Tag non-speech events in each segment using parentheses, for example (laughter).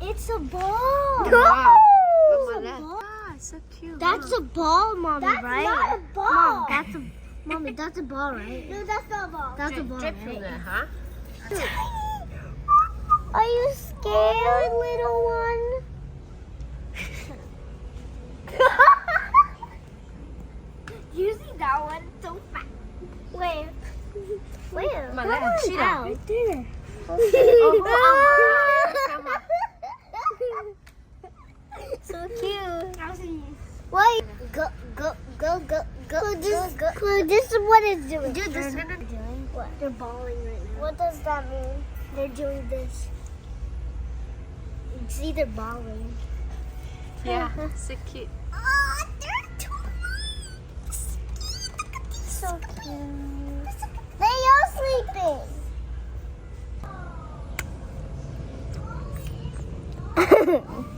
it's a ball. No. It's a ball. Ah, so cute. That's a ball, mommy, That's right? not a ball. Mom, that's a mommy. That's a ball, right? (laughs) No, that's not a ball. That's a ball, right? there, huh? Are you scared, little one? (laughs) You see that one so fast. Where? Where? Mà lại Come on out. Right there. so (laughs) cute. I'll see. Wait. Go, go, go, go, go, go, go. Clue, this is what it's doing. Dude, this is what they're doing. What? They're balling right now. What does that mean? They're doing this. See, they're balling. Yeah, (laughs) so cute. Oh, they're twins. So cute. They are sleeping. No (laughs)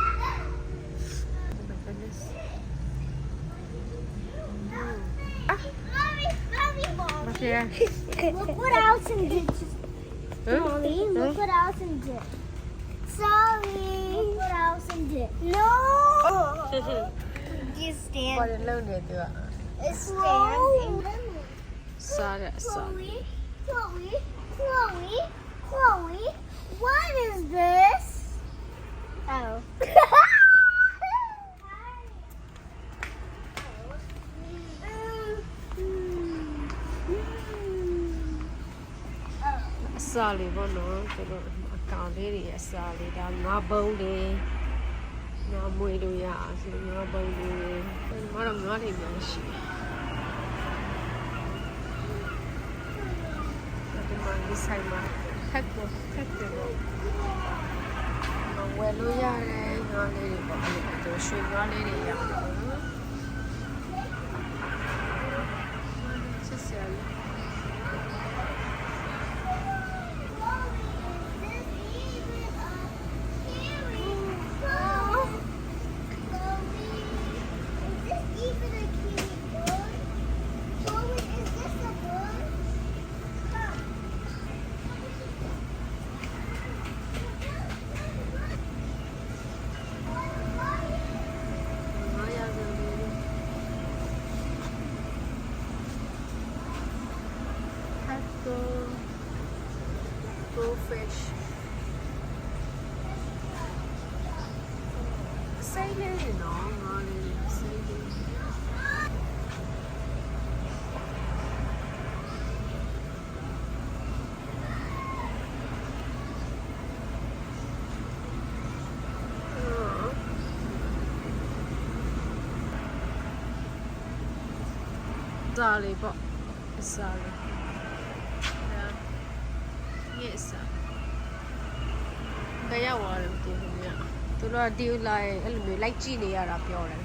(laughs) Look what Allison did. Huh? Mommy, look what Allison did. Sorry. Look what Allison did. No. (laughs) Just stand. What did Lou do? Stand. Slowly. Slowly. Slowly. Slowly. စာလေးပေါ့နော်သူတို့အကောင်လေးတွေအစာလေးဒါငါးပုံးလေးငါမွေလို့ရအောင်ဆိုငါးပုံးလေးငါတော့ငါးလေးများရှိတယ်ဒီမှာဒီဆိုင်မှာဖက်ကိုဖက်တယ်ပေါ့ဝယ်လို့ရတယ်ငါးလေးတွေပေါ့အဲ့လိုရွှေငါးလေးတွေရတယ် so fresh. Excited and all, not excited. Sale, po' sale. ညစ်စားဘယ်ရောက်သွားလဲမသိဘူးညသူတို့ကဒီလိုက်အဲ့လိုမျိုးလိုက်ကြည့်နေရတာပြောတယ်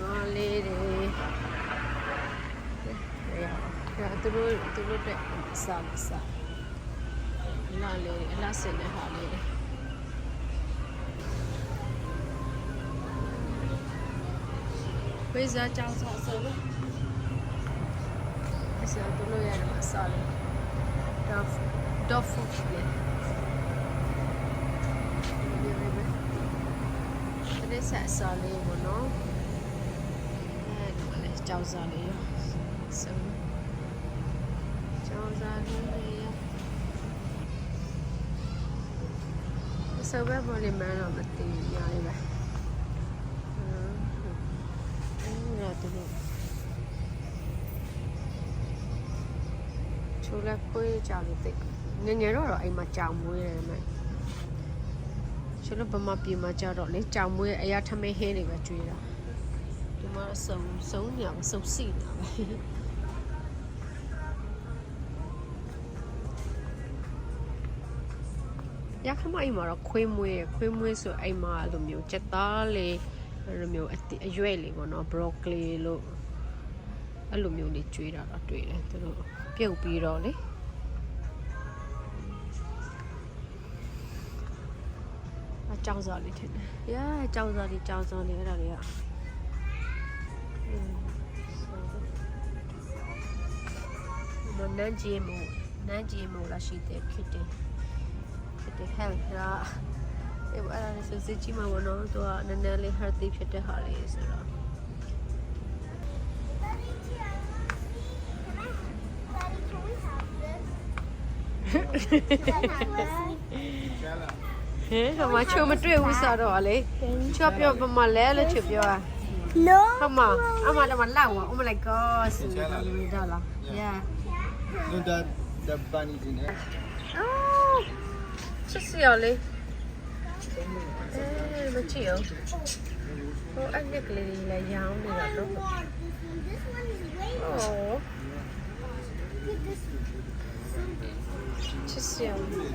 ငါလေးတွေဒါသူတို့သူတို့တဲ့အစားအစားအလားလေးအလားစင်တဲ့ဟာလေးတွေဝိဇာကြောင်စားဆိုလို့ Ese tú lo ya no sale. Dog, dog food bien. Tene sa sale mo no. Eh, no le chao sale yo. So. Chao sale yo. So ba mo le man on the thing ya le ba. Hmm. Eh, tu lo. ချိုးလက်ခွေးကြောင်လေးတိတ်ငယ် ငယ်တော့တော့အိမ်မှာကြောင်မွေးတယ်မဲ့ချိုးလက်ဗမာပြည်မှာကြတော့လေကြောင်မွေးအရာထမင်းဟင်းတွေပဲကျွေးတာသူဒီမှာစုံစုံညောင်စုံစီနေတာပဲရခမအိမ်မှာတော့ခွေးမွေးရယ်ခွေးမွေးဆိုအိမ်မှာအဲ့လိုမျိုးချက်သားလေးအဲ့လိုမျိုးအသစ်အရွက်လေးပေါ့နော် broccoli လို့အဲ့လိုမျိုးလေးကျွေးတာတော့တွေ့တယ်သူတို့ပြုတ်ပြီးတော့လေ ကြောက်စားလေးထင်တယ်။ရာကြောက်စားလေးကြောက်စားလေးအဲ့ဒါလေးကမနန်းကြီးမို့နန်းကြီးမို့လာရှိတဲ့ဖြစ်တယ်ဖြစ်တယ်ဟဲ့ရာအဲ့ဘာလဲဆိုစစ်ကြီးမှာဘောနော်သူကနည်းနည်းလေး healthy ဖြစ်တဲ့ဟာလေးဆိုတော့ Daddy, can I Daddy, can we have this? Can I have this? ဟဲ့ဟိုမှာချိုမတွေ့ဘူးဆိုတော့လေချောပြောပမလဲလို့ချေပြောอ่ะ No. ဟမအမတော့မလောက်อ่ะ Oh my god စူဒါလူဒါလား yeah No, that the bunny's in there. ချစ်စရာလေးအဲမချစ်ရောဟိုအဲ့နက်ကလေးလေးလည်းရောင်းနေတာတော့ I want this one. စ်စရာလေး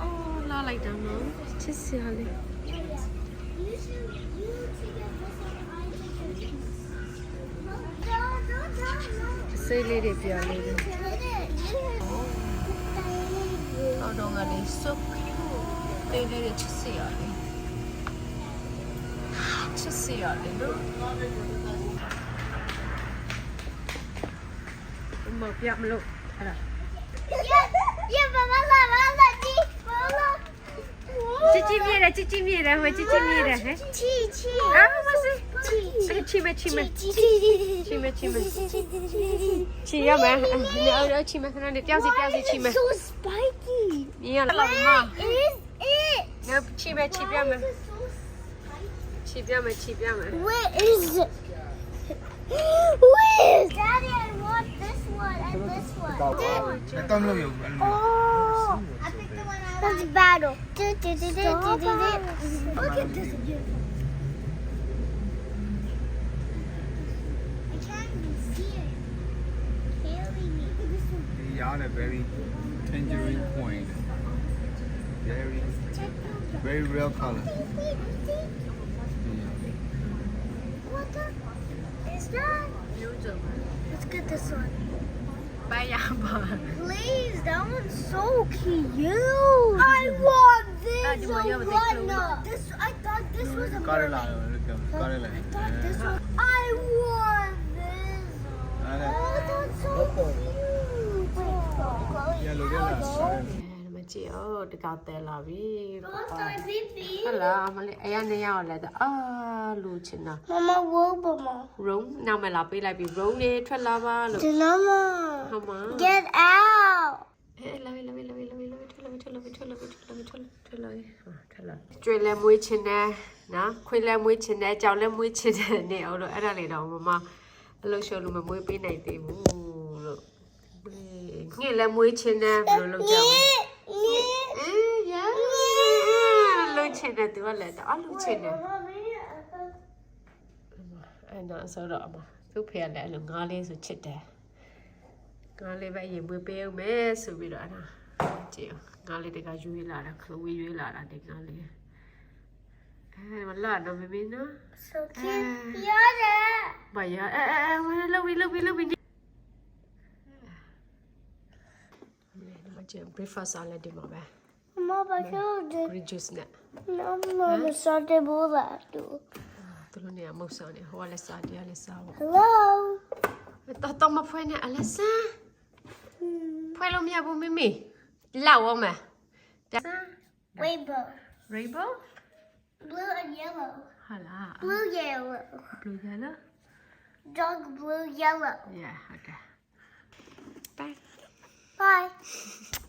အော်လာလိုက်တာနော်ချစ်စရာလေး You should you should get this one. I take this. No, no, no, no. စိတ်လေးတွေပြလေးတွေ Get it. Get it. အော်တော့ကလေး so cute တေးလေးတွေချစ်စရာလေးချစ်စရာလေးနော်မပြမလို့အဲ့ဒါ 姐姐咪来，我姐姐咪来，嘿。七七。啊，我是面七。哎，七麦七麦。七七七七七七七七七七。七要麦，你要要七麦，那你吊起吊起七麦。So spiky。你老吗？你要七麦七吊麦。七吊麦七吊。Whiz! Daddy, I want this one and this one. Oh! I picked the one I like. Let's battle. Look at this beautiful. Beyond a very tangerine point. Very, very real color. Yeah is that? Let's get this one. Pineapple. Please, that one's so cute. I want this one. This I thought this was a mermaid. I thought this was. I want this. Oh, that's so cute. မကြည့်အော်တကောက်တဲလာပြီ What's my baby? ဟလာမလေးအရနေရောက်လဲအာလူချင်တာ Mama, whoa, mama. ရုံးနောက်မလာပေးလိုက်ပြီရုံးလေးထွက်လာပါလို့ Mama, ဟုတ်မှာ get out. အဲလာပြီလာပြီလာပြီလာပြီလာပြီထွက်လာပြီထွက်လာပြီထွက်လာပြီထွက်လာပြီထွက်လာပြီထွက်လာပြီကျွေလဲမွေးချင်တယ်နော်ခွေးလဲမွေးချင်တယ်ကြောင်လဲမွေးချင်တယ်နေအောင်လို့အဲ့ဒါလေးတော့မမအလို့ရှုံးလို့မမွေးပေးနိုင်သေးဘူးလို့ငှက်လဲမွေးချင်တယ်ဘယ်လိုလုပ်ကြမလဲအေးရလုံး ချင်တယ်သူကလည်းတော့အလုံးချင်တယ်အဲ့တော့ဆိုတော့အမသူ့ဖေကလည်းအဲ့လိုငါးလေးဆိုချစ်တယ်ငါးလေးပဲရင်မွေးပေးအောင်မယ်ဆိုပြီးတော့အဲ့ဒါကြည့်ငါးလေးတကရွေးလာတာခလုံးရွေးလာတာဒီငါးလေးအဲမလာတော့မမင်းနော် So cute. Yeah. ဘာရအဲအဲအဲဝယ်လောက်ပြီလောက်ပြီလောက်ပြီဒီမှာကျန် breakfast အားလည်းဒီမှာပဲ bakıyordu. Kurucusuna. Ama sonra bulardı. Tulunnya musanya. Walesa dia lesa. Hello. Tata ma foi ne alesa. Hmm. Foi lo mia bu mimi. La o ma. Rainbow. Rainbow? Blue and yellow. Hala. Blue yellow. Blue yellow. Dog blue yellow. Yeah, okay. Bye. Bye. (laughs)